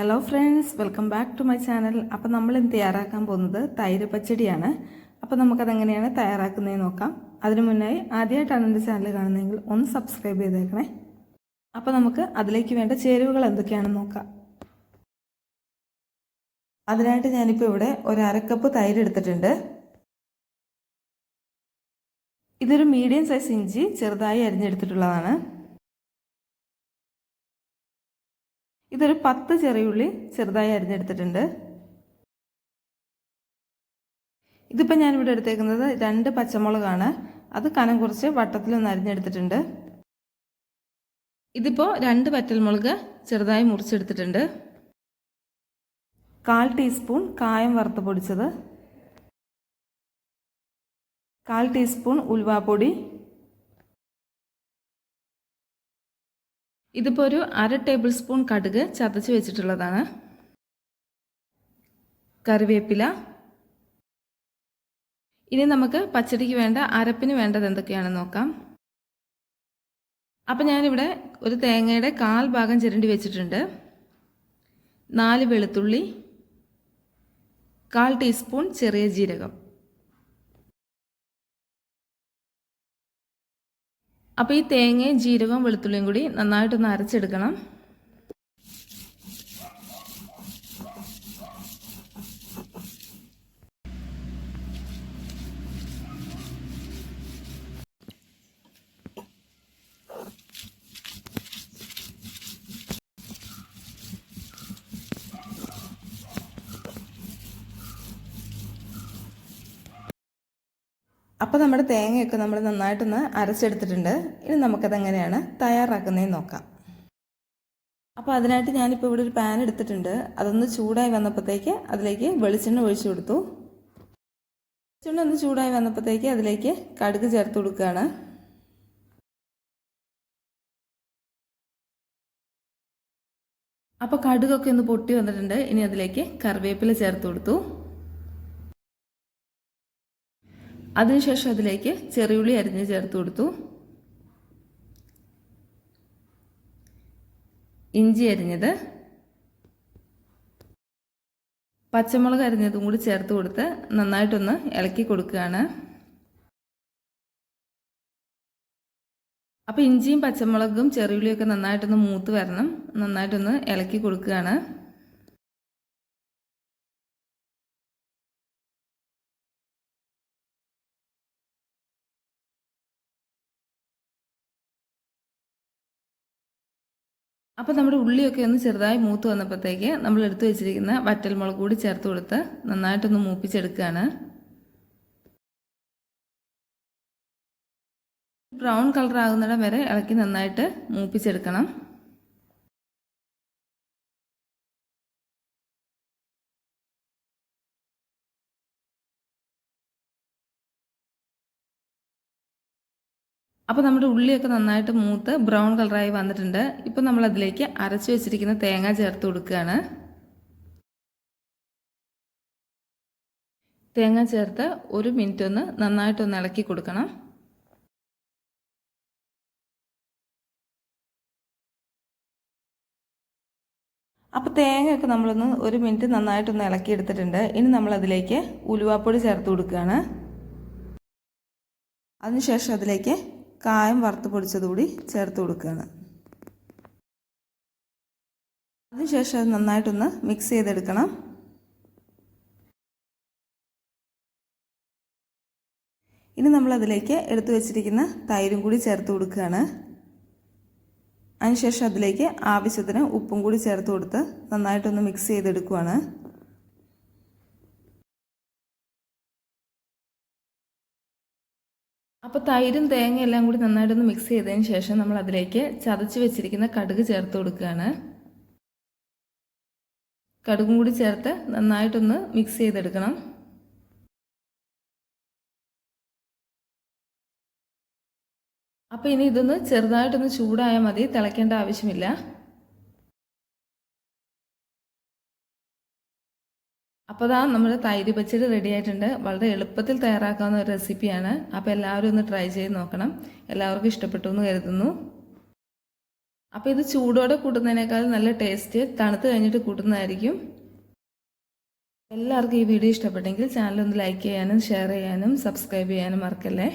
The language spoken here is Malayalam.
Hello friends welcome back to my channel അപ്പോൾ നമ്മൾ ഇന്ന് തയ്യാറാക്കാൻ പോകുന്നത് തൈര് പച്ചടിയാണ്. അപ്പോൾ നമുക്കതെങ്ങനെയാണ് തയ്യാറാക്കുന്നത് നോക്കാം. അതിനു മുന്നായി ആദ്യമായിട്ടാണ് എന്റെ ചാനൽ കാണുന്നതെങ്കിൽ ഒന്ന് സബ്സ്ക്രൈബ് ചെയ്തേക്കണേ. അപ്പോൾ നമുക്ക് അതിലേക്ക് വേണ്ട ചേരുവകൾ എന്തൊക്കെയാണെന്ന് നോക്കാം. അതിനായിട്ട് ഞാനിപ്പോൾ ഇവിടെ ഒരു അരക്കപ്പ് തൈര് എടുത്തിട്ടുണ്ട്. ഇതൊരു മീഡിയം സൈസ് ഇഞ്ചി ചെറുതായി അരിഞ്ഞെടുത്തിട്ടുള്ളതാണ്. ഇതൊരു പത്ത് ചെറിയുള്ളി ചെറുതായി അരിഞ്ഞെടുത്തിട്ടുണ്ട്. ഇതിപ്പോൾ ഞാനിവിടെ എടുത്തേക്കുന്നത് രണ്ട് പച്ചമുളകാണ്. അത് കനം കുറച്ച് വട്ടത്തിൽ വട്ടത്തിലൊന്ന് അരിഞ്ഞെടുത്തിട്ടുണ്ട്. ഇതിപ്പോൾ രണ്ട് പറ്റൽമുളക് ചെറുതായി മുറിച്ചെടുത്തിട്ടുണ്ട്. കാൽ ടീസ്പൂൺ കായം വറുത്ത് പൊടിച്ചത്. കാൽ ടീസ്പൂൺ ഉൽവാപ്പൊടി ഇതിപ്പോൾ ഒരു അര ടേബിൾ സ്പൂൺ കടുക് ചതച്ച് വെച്ചിട്ടുള്ളതാണ്. കറിവേപ്പില. ഇനി നമുക്ക് പച്ചടിക്ക് വേണ്ട അരപ്പിന് വേണ്ടത് എന്തൊക്കെയാണെന്ന് നോക്കാം. അപ്പം ഞാനിവിടെ ഒരു തേങ്ങയുടെ കാൽ ഭാഗം ചിരണ്ടി വെച്ചിട്ടുണ്ട്. നാല് വെളുത്തുള്ളി കാൽ ടീസ്പൂൺ ചെറിയ ജീരകം. അപ്പോൾ ഈ തേങ്ങയും ജീരകവും വെളുത്തുള്ളിയും കൂടി നന്നായിട്ടൊന്ന് അരച്ചെടുക്കണം. അപ്പോൾ നമ്മുടെ തേങ്ങയൊക്കെ നമ്മൾ നന്നായിട്ടൊന്ന് അരച്ചെടുത്തിട്ടുണ്ട്. ഇനി നമുക്കത് എങ്ങനെയാണ് തയ്യാറാക്കുന്നതെന്ന് നോക്കാം. അപ്പോൾ അതിനായിട്ട് ഞാനിപ്പോൾ ഇവിടെ ഒരു പാൻ എടുത്തിട്ടുണ്ട്. അതൊന്ന് ചൂടായി വന്നപ്പോഴത്തേക്ക് അതിലേക്ക് വെളിച്ചെണ്ണ ഒഴിച്ചു കൊടുത്തു. വെളിച്ചെണ്ണ ഒന്ന് ചൂടായി വന്നപ്പോഴത്തേക്ക് അതിലേക്ക് കടുക് ചേർത്ത് കൊടുക്കുകയാണ്. അപ്പോൾ കടുകൊക്കെ ഒന്ന് പൊട്ടി വന്നിട്ടുണ്ട്. ഇനി അതിലേക്ക് കറിവേപ്പില ചേർത്ത് കൊടുത്തു. അതിനുശേഷം അതിലേക്ക് ചെറിയുള്ളി അരിഞ്ഞ് ചേർത്ത് കൊടുത്തു. ഇഞ്ചി അരിഞ്ഞത്. പച്ചമുളക് അരിഞ്ഞതും കൂടി ചേർത്ത് കൊടുത്ത് നന്നായിട്ടൊന്ന് ഇളക്കി കൊടുക്കുകയാണ്. അപ്പോൾ ഇഞ്ചിയും പച്ചമുളകും ചെറിയുള്ളിയൊക്കെ നന്നായിട്ടൊന്ന് മൂത്ത് വരണം. നന്നായിട്ടൊന്ന് ഇളക്കി കൊടുക്കുകയാണ്. അപ്പോൾ നമ്മുടെ ഉള്ളിയൊക്കെ ഒന്ന് ചെറുതായി മൂത്ത് വന്നപ്പോഴത്തേക്ക് നമ്മൾ എടുത്തു വെച്ചിരിക്കുന്ന വറ്റൽമുളക് കൂടി ചേർത്ത് കൊടുത്ത് നന്നായിട്ടൊന്ന് മൂപ്പിച്ചെടുക്കുകയാണ്. ബ്രൗൺ കളർ ആകുന്നിടം വരെ ഇളക്കി നന്നായിട്ട് മൂപ്പിച്ചെടുക്കണം. അപ്പോൾ നമ്മുടെ ഉള്ളിയൊക്കെ നന്നായിട്ട് മൂത്ത് ബ്രൗൺ കളറായി വന്നിട്ടുണ്ട്. ഇപ്പോൾ നമ്മൾ അതിലേക്ക് അരച്ചു വെച്ചിരിക്കുന്ന തേങ്ങ ചേർത്ത് കൊടുക്കുകയാണ്. തേങ്ങ ചേർത്ത് ഒരു മിനിറ്റ് ഒന്ന് നന്നായിട്ടൊന്ന് ഇളക്കി കൊടുക്കണം. അപ്പോൾ തേങ്ങയൊക്കെ നമ്മളൊന്ന് ഒരു മിനിറ്റ് നന്നായിട്ടൊന്ന് ഇളക്കി എടുത്തിട്ടുണ്ട്. ഇനി നമ്മളതിലേക്ക് ഉലുവാപ്പൊടി ചേർത്ത് കൊടുക്കുകയാണ്. അതിനുശേഷം അതിലേക്ക് കായം വറുത്ത് പൊടിച്ചതുകൂടി ചേർത്ത് കൊടുക്കുകയാണ്. അതിനുശേഷം അത് നന്നായിട്ടൊന്ന് മിക്സ് ചെയ്തെടുക്കണം. ഇനി നമ്മൾ അതിലേക്ക് എടുത്തു വെച്ചിരിക്കുന്ന തൈരും കൂടി ചേർത്ത് കൊടുക്കുകയാണ്. അതിനുശേഷം അതിലേക്ക് ആവശ്യത്തിന് ഉപ്പും കൂടി ചേർത്ത് കൊടുത്ത് നന്നായിട്ടൊന്ന് മിക്സ് ചെയ്തെടുക്കുകയാണ് അപ്പോൾ തൈരും തേങ്ങയും എല്ലാം കൂടി നന്നായിട്ടൊന്ന് മിക്സ് ചെയ്തതിന് ശേഷം നമ്മൾ അതിലേക്ക് ചതച്ച് വെച്ചിരിക്കുന്ന കടുക് ചേർത്ത് കൊടുക്കുകയാണ്. കടുകും കൂടി ചേർത്ത് നന്നായിട്ടൊന്ന് മിക്സ് ചെയ്തെടുക്കണം. അപ്പോൾ ഇനി ഇതൊന്ന് ചെറുതായിട്ടൊന്ന് ചൂടായാൽ മതി തിളയ്ക്കേണ്ട ആവശ്യമില്ല. അപ്പോൾ അതാ നമ്മുടെ തൈര് പച്ചടി റെഡി ആയിട്ടുണ്ട്. വളരെ എളുപ്പത്തിൽ തയ്യാറാക്കാവുന്ന ഒരു റെസിപ്പിയാണ് അപ്പോൾ എല്ലാവരും ഒന്ന് ട്രൈ ചെയ്ത് നോക്കണം. എല്ലാവർക്കും ഇഷ്ടപ്പെട്ടു എന്ന് കരുതുന്നു. അപ്പോൾ ഇത് ചൂടോടെ കൂട്ടുന്നതിനേക്കാൾ നല്ല ടേസ്റ്റ് തണുത്ത് കഴിഞ്ഞിട്ട് കൂട്ടുന്നതായിരിക്കും. എല്ലാവർക്കും ഈ വീഡിയോ ഇഷ്ടപ്പെട്ടെങ്കിൽ ചാനൽ ഒന്ന് ലൈക്ക് ചെയ്യാനും ഷെയർ ചെയ്യാനും സബ്സ്ക്രൈബ് ചെയ്യാനും മറക്കല്ലേ?